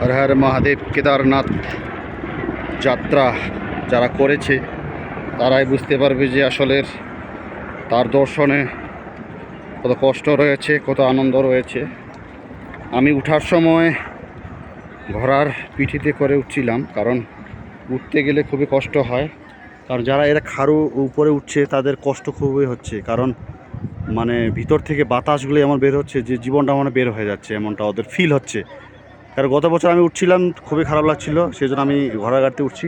হর হর মহাদেব কেদারনাথ যাত্রা যারা করেছে, তারাই বুঝতে পারবে যে আসলের তার দর্শনে কত কষ্ট রয়েছে, কত আনন্দ রয়েছে। আমি উঠার সময় ঘোড়ার পিঠিতে করে উঠছিলাম, কারণ উঠতে গেলে খুবই কষ্ট হয়। কারণ যারা এরা খারু উপরে উঠছে, তাদের কষ্ট খুবই হচ্ছে। কারণ মানে ভিতর থেকে বাতাসগুলো এমন বের হচ্ছে, যে জীবনটা মানে বের হয়ে যাচ্ছে, এমনটা ওদের ফিল হচ্ছে। কারণ গত বছর আমি উঠছিলাম, খুবই খারাপ লাগছিল সেই জন্য আমি ঘোড়া গাড়িতে উঠছি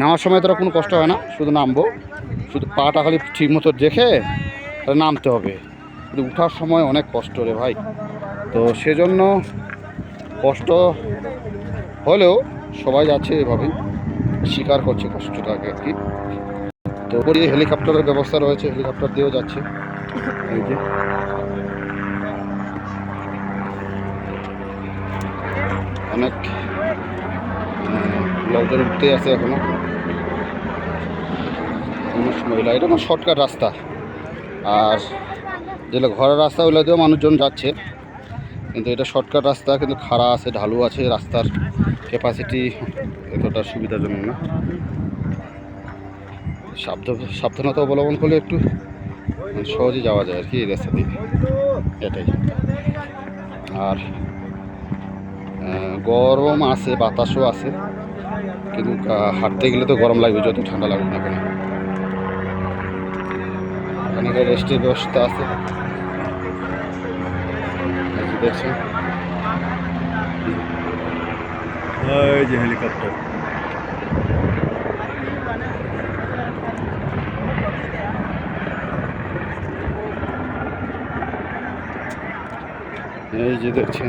নামার সময় তোরা কোনো কষ্ট হয় না, শুধু নামবো। শুধু পাটা খালি ঠিক মতো দেখে নামতে হবে। কিন্তু উঠার সময় অনেক কষ্ট রে ভাই। তো সেজন্য কষ্ট হলেও সবাই যাচ্ছে এভাবে স্বীকার করছে কষ্টটাকে আর কি। তো ওপরে হেলিকপ্টারের ব্যবস্থা রয়েছে, হেলিকপ্টার দিয়েও যাচ্ছে। এই যে। অনেক লোকজন উঠতে আছে এখনও। মানুষ মহিলা, এটা আমার শর্টকাট রাস্তা। আর যেগুলো ঘরের রাস্তা, ওগুলো দিয়েও মানুষজন যাচ্ছে। কিন্তু এটা শর্টকাট রাস্তা, কিন্তু খাড়া আছে, ঢালু আছে, রাস্তার ক্যাপাসিটি এতটা সুবিধাজনক না। সাবধান সাবধানতা অবলম্বন করলে একটু সহজে যাওয়া যায় আর কি এই রাস্তা দিয়ে। এটাই। আর গরম আছে বাতাসও আছে কিন্তু হাঁটতে গেলে তো গরম লাগবে যত ঠান্ডা লাগবে না কেন। এখানে রেস্টের ব্যবস্থা আছে। দেখছেন। ওই যে হেলিকপ্টার। এই যে দেখছেন।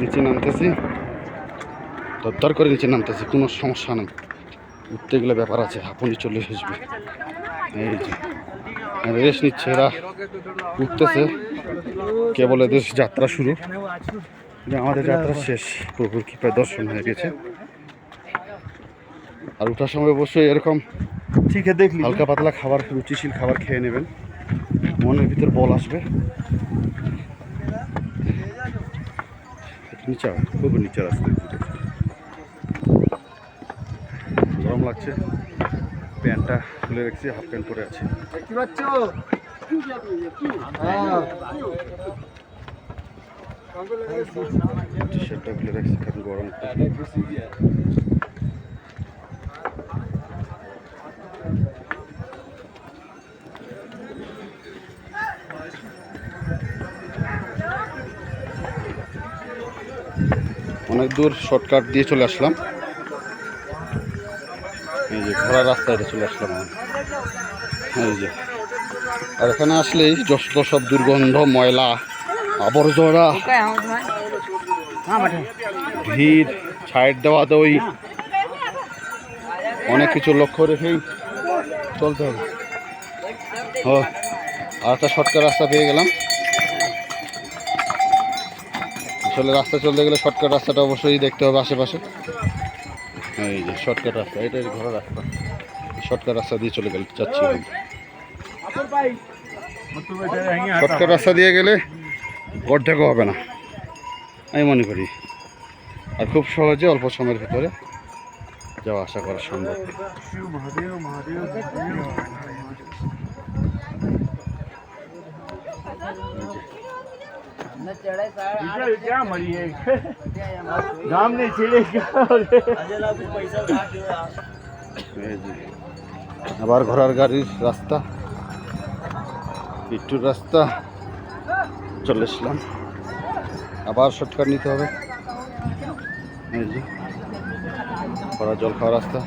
নিচে নামতেছি। দরদর করে নিচে নামতেছি কোনো সমস্যা নেই। উঠতে গেলে ব্যাপার আছে হাঁপুনি চলে আসবে এই যে রেস্ট নিচ্ছে এরা উঠতেছে। কেবল এদের যাত্রা শুরু। আমাদের যাত্রা শেষ প্রভুর কৃপায় দর্শন হয়ে গেছে। আর উঠার সময় অবশ্যই এরকম ঠিক আছে দেখলি। হালকা পাতলা খাবার রুচিশীল খাবার খেয়ে নেবেন। মনের ভিতর বল আসবে। নিচে খুব নিচা রাস্তায় গরম লাগছে। প্যান্টটা খুলে রেখেছি হাফ প্যান্ট পরে আছে। টি শার্টটা খুলে রাখছি কারণ গরম অনেক দূর শর্টকাট দিয়ে চলে আসলাম। এই যে ঘোড়া রাস্তায় চলে আসলাম। এই যে। আর এখানে আসলেই যত সব দুর্গন্ধ, ময়লা, আবর্জনা, ভিড় সাইড দেওয়া দই, অনেক কিছু লক্ষ্য রেখেই চলতে হবে। ও, আর একটা শর্টকাট রাস্তা পেয়ে গেলাম। আসলে রাস্তা চলতে গেলে শর্টকাট রাস্তাটা অবশ্যই দেখতে হবে আশেপাশে। এই যে শর্টকাট রাস্তা, এটাই ঘোড়া রাস্তা। শর্টকাট রাস্তা দিয়ে চলে গেল যাচ্ছি শর্টকাট রাস্তা দিয়ে গেলে অর্ধেকও হবে না। আমি মনে করি। আর খুব সহজে অল্প সময়ের ভিতরে যাওয়া আসা করা সম্ভব। ચડાય ક્યાં મળીએ? ગામ ને છેડે আবার ঘোড়ার গাড়ির রাস্তা একটু রাস্তা চলে এসলাম আবার শর্টকাট নিতে হবে ঘোড়া জল খাওয়া রাস্তা